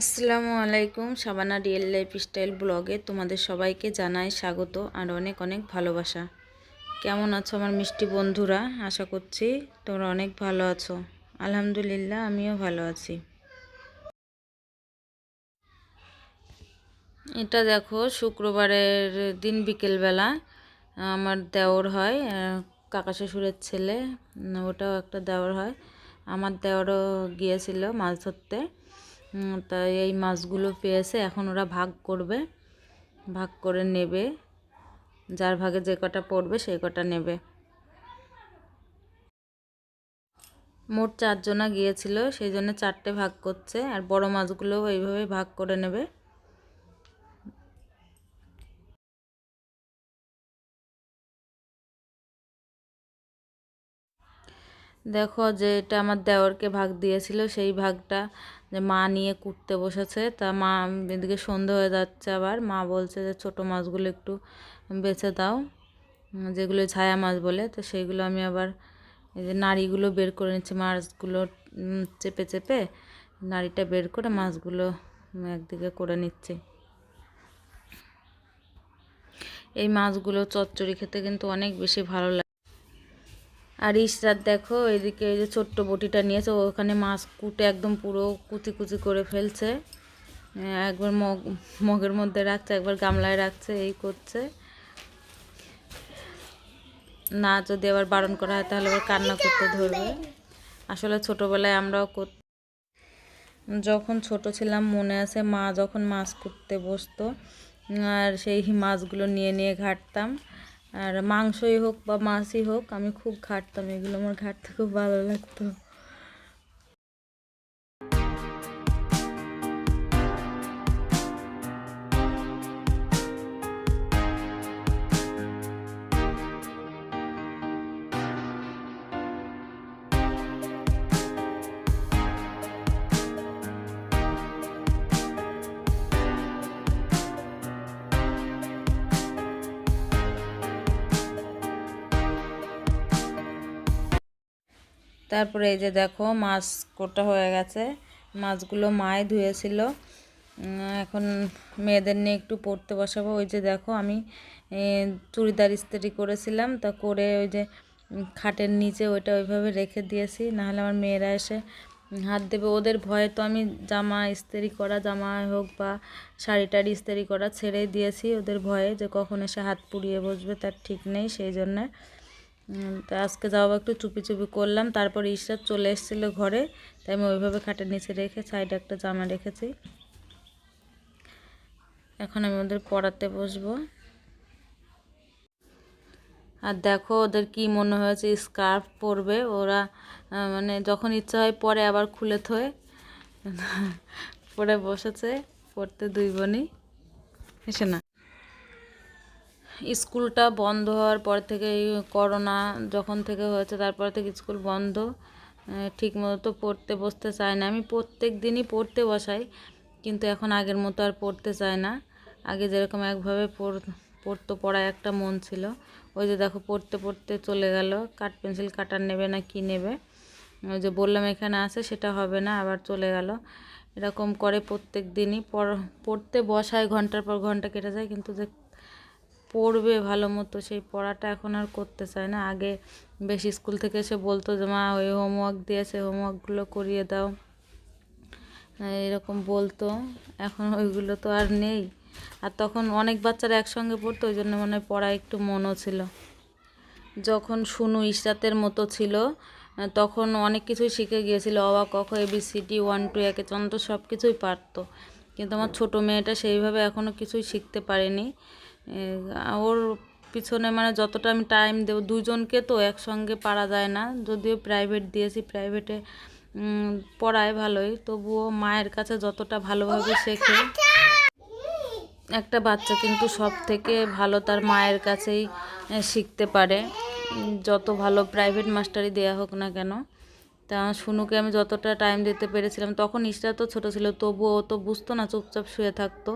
আসসালামু আলাইকুম, Shabana real life style ব্লগে তোমাদের সবাইকে জানাই স্বাগত আর অনেক অনেক ভালোবাসা। কেমন আছো আমার মিষ্টি বন্ধুরা? আশা করছি তোমরা অনেক ভালো আছো। আলহামদুলিল্লাহ, আমিও ভালো আছি। এটা দেখো, শুক্রবারের দিন বিকেলবেলা আমার দেওর হয় কাকা শ্বশুরের ছেলে, ওটাও একটা দেওর হয়। আমার দেওরও গিয়েছিল মাছ ধরতে। তা এই মাছগুলো পেয়েছে। এখন ওরা ভাগ করবে। ভাগ করে নেবে। যার ভাগে যে কটা পড়বে সেই কটা নেবে। মোট চারজনা গিয়েছিল, সেই জন্য চারটে ভাগ করছে। আর বড় মাছগুলো এইভাবে ভাগ করে নেবে। দেখো যে এটা আমার দেওরকে ভাগ দিয়েছিল, সেই ভাগটা যে মা নিয়ে কুটতে বসেছে। তা মা এদিকে সন্ধে হয়ে যাচ্ছে আবার, মা বলছে যে ছোট মাছগুলো একটু বেছে দাও, যেগুলো ছায়া মাছ বলে। তো সেইগুলো আমি আবার এই যে নাড়িগুলো বের করে নিচ্ছি, মাছগুলো চেপে চেপে নাড়িটা বের করে মাছগুলো একদিকে করে নিচ্ছি। এই মাছগুলো চচ্চড়ি খেতে কিন্তু অনেক বেশি ভালো লাগে। আর ইসরাত দেখো, এদিকে এই যে ছোট্ট বটিটা নিয়েছে ওখানে মাছ কুটে একদম পুরো কুচি কুচি করে ফেলছে। একবার মগ, মগের মধ্যে রাখছে, একবার গামলায় রাখছে, এই করছে। না, যদি আবার বারণ করা হয়, তাহলে আবার কান্না করতে ধরবে। আসলে ছোটোবেলায় আমরাও কর, যখন ছোট ছিলাম, মনে আছে মা যখন মাছ কুটতে বসতো, আর সেই মাছগুলো নিয়ে নিয়ে ঘাটতাম। আর মাংসই হোক বা মাছই হোক, আমি খুব ঘাটতাম এগুলো। আমার ঘাটতে খুব ভালো লাগতো। তারপরে এই যে দেখো, মাছ কোটা হয়ে গেছে। মাছগুলো মায়ে ধুয়েছিল। এখন মেয়েদের নিয়ে একটু পড়তে বসাবো। ওই যে দেখো, আমি চুড়িদার ইস্ত্রি করেছিলাম। তা করে ওই যে খাটের নিচে ওইটা ওইভাবে রেখে দিয়েছি। নাহলে আমার মেয়েরা এসে হাত দেবে। ওদের ভয়ে তো আমি জামা ইস্ত্রি করা জামা হোক বা শাড়ি টাড়ি ইস্ত্রি করা ছেড়েই দিয়েছি। ওদের ভয়ে যে কখন এসে হাত পুড়িয়ে বসবে, তার ঠিক নেই। সেই জন্যে তা আজকে যাওয়া একটু চুপি চুপি করলাম, তারপর ঈশ্বর চলে এসেছিল ঘরে, তাই আমি ওইভাবে খাটের নিচে রেখে সাইডে একটা জামা রেখেছি। এখন আমি ওদের পড়াতে বসবো। আর দেখো ওদের কি মনে হয়েছে, স্কার্ফ পরবে ওরা মানে যখন ইচ্ছা হয় পরে আবার খুলে থয়ে। পরে বসেছে, পড়তে দুই বোনই এসে না। স্কুলটা বন্ধ হওয়ার পর থেকে করোনা যখন থেকে হয়েছে, তারপর থেকে স্কুল বন্ধ। ঠিক মতো পড়তে বসতে চায় না। আমি প্রত্যেক দিনই পড়তে বসাই, কিন্তু এখন আগের মতো আর পড়তে চায় না। আগে যেরকম একভাবে পড়, পড়তো, পড়ায় একটা মন ছিল। ওই যে দেখো, পড়তে পড়তে চলে গেল। কাঠ, পেন্সিল, কাটার নেবে না কি নেবে? ওই যে বললাম, এখানে আছে, সেটা হবে না, আবার চলে গেল। এরকম করে প্রত্যেক দিনই পড়, পড়তে বসায়, ঘণ্টার পর ঘণ্টা কেটে যায়, কিন্তু যে পড়বে ভালো মতো, সেই পড়াটা এখন আর করতে চায় না। আগে বেশি স্কুল থেকে এসে বলতো যে, মা, ওই হোমওয়ার্ক দিয়েছে হোমওয়ার্কগুলো করিয়ে দাও। এরকম বলতো। এখন ওইগুলো তো আর নেই। আর তখন অনেক বাচ্চারা একসঙ্গে পড়তো, ওই জন্য মনে হয় পড়ায় একটু মনও ছিল। যখন শুনু ইশরাতের মতো ছিল, তখন অনেক কিছুই শিখে গিয়েছিল। অবা কখ A B C D one, two, একে, চন্দ্র সব কিছুই পারতো। কিন্তু আমার ছোটো মেয়েটা সেইভাবে এখনও কিছুই শিখতে পারেনি। ওর পিছনে মানে যতটা আমি টাইম দেবো, দুজনকে তো একসঙ্গে পারা যায় না। যদিও প্রাইভেট দিয়েছি প্রাইভেটে পড়ায় ভালোই, তবুও মায়ের কাছে যতটা ভালোভাবে শেখে, একটা বাচ্চা কিন্তু সব থেকে ভালো তার মায়ের কাছেই শিখতে পারে। যত ভালো প্রাইভেট মাস্টারই দেওয়া হোক না কেন, তা শুনুকে আমি যতটা টাইম দিতে পেরেছিলাম, তখন ইশরা তো ছোটো ছিল, তবুও ও তো বুঝতো না, চুপচাপ শুয়ে থাকতো।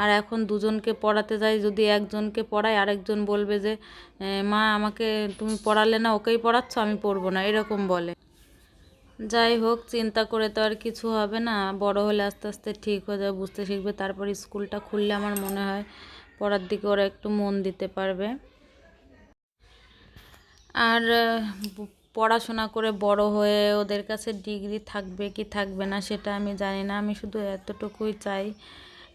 আর এখন দুজনকে পড়াতে যাই, যদি একজনকে পড়াই আরেকজন বলবে যে মা, আমাকে তুমি পড়ালে না, ওকেই পড়াচ্ছ, আমি পড়ব না, এরকম বলে। যাই হোক, চিন্তা করে তো আর কিছু হবে না। বড় হলে আস্তে আস্তে ঠিক হয়ে যাবে, বুঝতে শিখবে। তারপর স্কুলটা খুললে আমার মনে হয় পড়ার দিকে ওরা একটু মন দিতে পারবে। আর পড়াশোনা করে বড় হয়ে ওদের কাছে ডিগ্রি থাকবে কি থাকবে না, সেটা আমি জানি না। আমি শুধু এতটুকুই চাই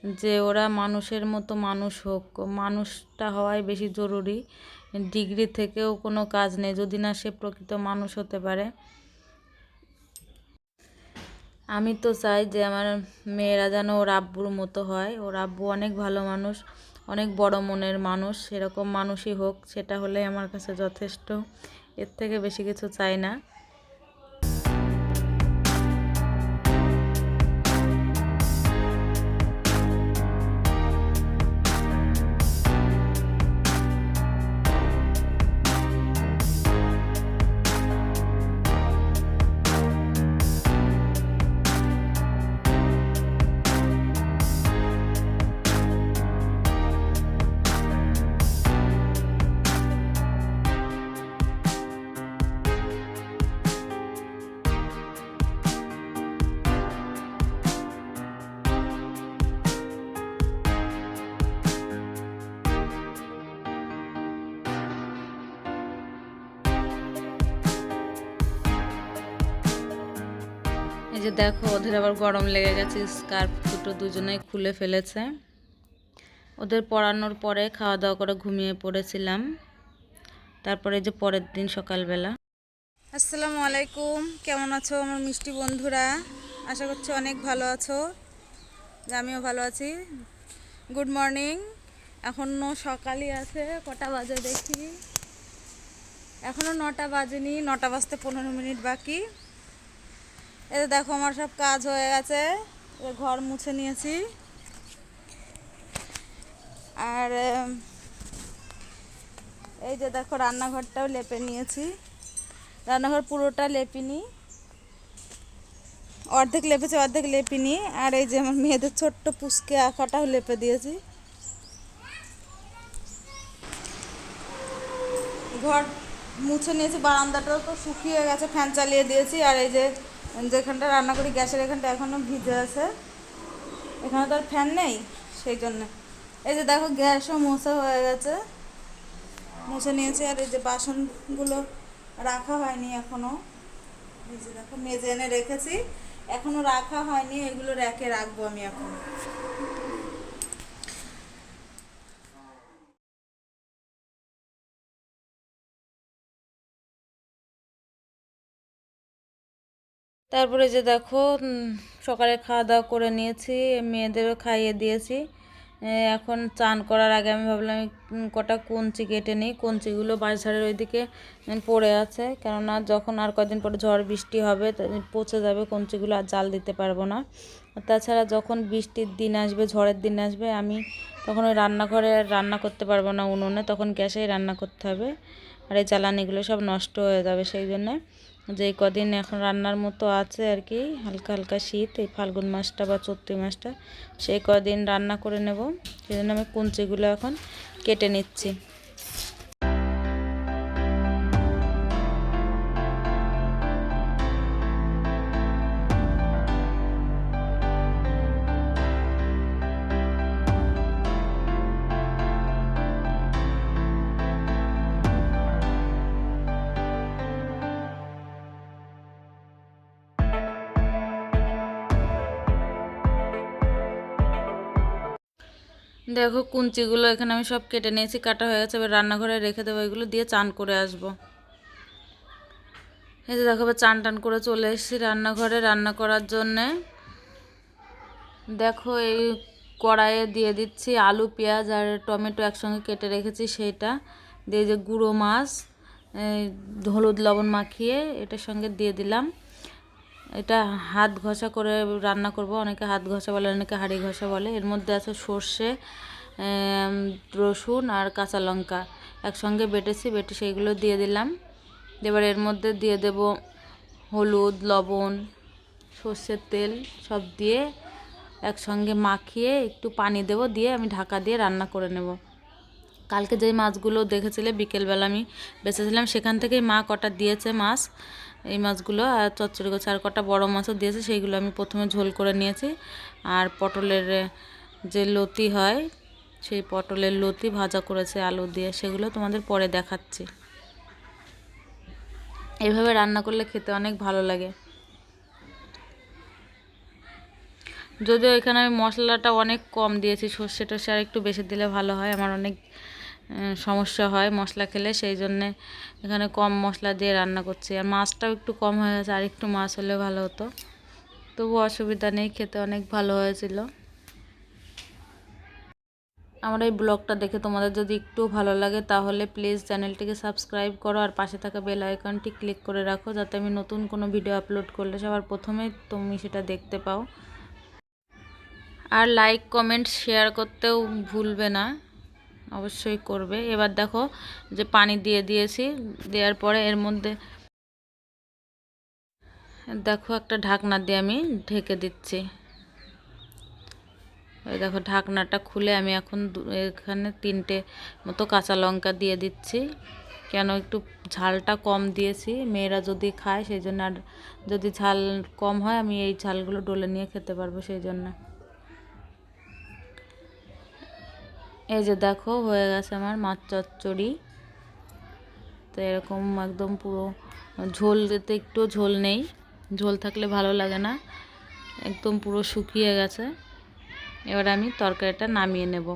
যে ওরা মানুষের মতো মানুষ হোক। মানুষটা হওয়াই বেশি জরুরি। ডিগ্রি থেকেও কোনো কাজ নেই। যদি না সে প্রকৃত মানুষ হতে পারে। আমি তো চাই যে আমার মেয়েরা যেন ওর আব্বুর মতো হয়। ওর আব্বু অনেক ভালো মানুষ, অনেক বড় মনের মানুষ। সেরকম মানুষই হোক, সেটা হলেই আমার কাছে যথেষ্ট। এর থেকে বেশি কিছু চাই না। যে দেখো, ওদের আবার গরম লেগে গেছে, স্কার্ফ দুটো দুজনেই খুলে ফেলেছে। ওদের পড়ানোর পরে খাওয়া দাওয়া করে ঘুমিয়ে পড়েছিলাম। তারপরে যে পরের দিন সকালবেলা। আসসালামু আলাইকুম, কেমন আছো আমার মিষ্টি বন্ধুরা? আশা করছি অনেক ভালো আছো আমিও ভালো আছি। গুড মর্নিং এখনও সকালই আছে, কটা বাজে দেখি। এখনও নটা বাজেনি, নটা বাজতে পনেরো মিনিট বাকি। এই দেখো আমার সব কাজ হয়ে গেছে। ঘর মুছে নিয়েছি। আর এই যে দেখো রান্নাঘরটাও লেপে নিয়েছি। রান্নাঘর পুরোটা লেপিনি। অর্ধেক লেপেছে, অর্ধেক লেপিনি। আর এই যে আমার মেয়েদের ছোট্ট পুচকে আঁকাটাও লেপে দিয়েছি। ঘর মুছে নিয়েছি, বারান্দাটাও তো শুকিয়ে গেছে, ফ্যান চালিয়ে দিয়েছি। আর এই যে যেখানটা রান্না করি, গ্যাসের এখানটা এখনও ভিজে আছে। এখানে তো আর ফ্যান নেই, সেই জন্য। এই যে দেখো গ্যাসও মোছা হয়ে গেছে। মুছে নিয়েছে, আর এই যে বাসনগুলো রাখা হয়নি এখনও এই যে দেখো, মেজে এনে রেখেছি। এখনও রাখা হয়নি, এগুলো র্যাকে রাখব আমি এখন। তারপরে যে দেখো সকালে খাওয়া দাওয়া করে নিয়েছি, মেয়েদেরও খাইয়ে দিয়েছি। এখন চান করার আগে আমি ভাবলাম কটা কঞ্চি কেটে নিই। কঞ্চিগুলো বাঁশঝাড়ের ওইদিকে পড়ে আছে। কেননা যখন আর কদিন পরে ঝড় বৃষ্টি হবে পচে যাবে, কঞ্চিগুলো আর জাল দিতে পারব না। তাছাড়া যখন বৃষ্টির দিন আসবে, ঝড়ের দিন আসবে, আমি তখন ওই রান্নাঘরে রান্না করতে পারব না উনুনে, তখন গ্যাসেই রান্না করতে হবে। আর এই জ্বালানিগুলো সব নষ্ট হয়ে যাবে সেই জন্যে। যে কদিন এখন রান্নার মতো আছে আর কি, হালকা হালকা শীত, এই ফাল্গুন মাসটা বা চৈত্র মাসটা সেই কদিন রান্না করে নেব। সেই জন্য আমি কুঞ্চিগুলো এখন কেটে নিচ্ছি। দেখো কুঞ্চিগুলো এখানে আমি সব কেটে নিয়েছি, কাটা হয়ে গেছে। এবার রান্নাঘরে রেখে দেবো এগুলো, দিয়ে চান করে আসব। এই যে দেখো, এবার চান টান করে চলে এসেছি রান্নাঘরে রান্না করার জন্যে। দেখো এই কড়াইয়ে দিয়ে দিচ্ছি আলু, পেঁয়াজ আর টমেটো একসঙ্গে কেটে রেখেছি সেইটা। দিয়ে যে গুঁড়ো মাছ হলুদ লবণ মাখিয়ে এটার সঙ্গে দিয়ে দিলাম। এটা হাত ঘষা করে রান্না করব। অনেকে হাত ঘষা বলে, অনেকে হাঁড়ি ঘষা বলে। এর মধ্যে আছে সর্ষে রসুন আর কাঁচা লঙ্কা। একসঙ্গে বেটেছি, বেটে সেইগুলো দিয়ে দিলাম। এবার এর মধ্যে দিয়ে দেব হলুদ, লবণ, সর্ষের তেল সব দিয়ে একসঙ্গে মাখিয়ে একটু পানি দেব, দিয়ে আমি ঢাকা দিয়ে রান্না করে নেব। কালকে যেই মাছগুলো দেখেছিলে, বিকেলবেলা আমি বেঁচেছিলাম, সেখান থেকেই মা কটা দিয়েছে মাছ। এই মাছগুলো, আর চচ্চড়ি করছে আর কটা বড় মাছও দিয়েছে, সেইগুলো আমি প্রথমে ঝোল করে নিয়েছি। আর পটলের যে লতি হয়, সেই পটলের লতি ভাজা করেছে, আলু দিয়ে, সেগুলো তোমাদের পরে দেখাচ্ছি। এভাবে রান্না করলে খেতে অনেক ভালো লাগে। যদিও এখানে আমি মশলাটা অনেক কম দিয়েছি সর্ষে টর্ষে আর একটু বেশি দিলে ভালো হয়, আমার অনেক সমস্যা হয় মশলা খেলে, সেই জন্যে এখানে কম মশলা দিয়ে রান্না করছি। আর মাছটাও একটু কম হয়ে গেছে, আর একটু মাছ হলে ভালো হতো। তবু অসুবিধা নেই, খেতে অনেক ভালো হয়েছিল। আমার এই ব্লগটা দেখে তোমাদের যদি একটু ভালো লাগে, তাহলে প্লিজ চ্যানেলটিকে সাবস্ক্রাইব করো, আর পাশে থাকা বেল আইকনটি ক্লিক করে রাখো, যাতে আমি নতুন কোনো ভিডিও আপলোড করলে সবার প্রথমে তুমি সেটা দেখতে পাও। আর লাইক, কমেন্ট, শেয়ার করতেও ভুলবে না। অবশ্যই করবে। এবার দেখো যে পানি দিয়ে দিয়েছি, দেওয়ার পরে এর মধ্যে দেখো একটা ঢাকনা দিয়ে আমি ঢেকে দিচ্ছি। ওই দেখো ঢাকনাটা খুলে আমি এখন এখানে তিনটে মতো কাঁচা লঙ্কা দিয়ে দিচ্ছি। কেন একটু ঝালটা কম দিয়েছি, মেয়েরা যদি খায় সেই জন্য, আর যদি ঝাল কম হয় আমি এই ঝালগুলো ডলে নিয়ে খেতে পারব সেই জন্য। এই যে দেখো, হয়ে গেছে আমার মাছ চচ্চড়ি। তো এরকম একদম পুরো ঝোল যেতে একটু ঝোল নেই। ঝোল থাকলে ভালো লাগে না। একদম পুরো শুকিয়ে গেছে। এবার আমি তরকারিটা নামিয়ে নেব।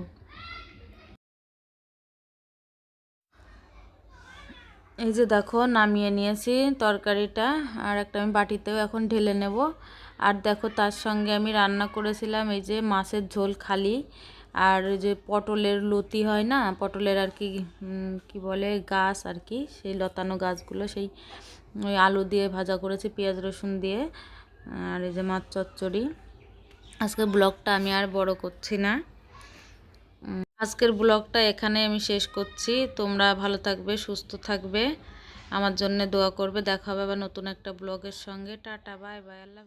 এই যে দেখো, নামিয়ে নিয়েছি তরকারিটা। আর একটা আমি বাটিতেও এখন ঢেলে নেব। আর দেখো, তার সঙ্গে আমি রান্না করেছিলাম এই যে মাছের ঝোল খালি। আর যে পটলের লতি হয় না, পটলের আর কি কি বলে, গাছ আর কি, সেই লতানো গাছগুলো, সেই, ওই আলু দিয়ে ভাজা করেছি, পেঁয়াজ রসুন দিয়ে, আর এই যে মাছ চচ্চড়ি। আজকের ব্লগটা আমি আর বড় করছি না। আজকের ব্লগটা এখানে আমি শেষ করছি। তোমরা ভালো থাকবে, সুস্থ থাকবে, আমার জন্য দোয়া করবে। দেখা হবে নতুন একটা ব্লগের সঙ্গে। টাটা, বাই বাই, আল্লাহ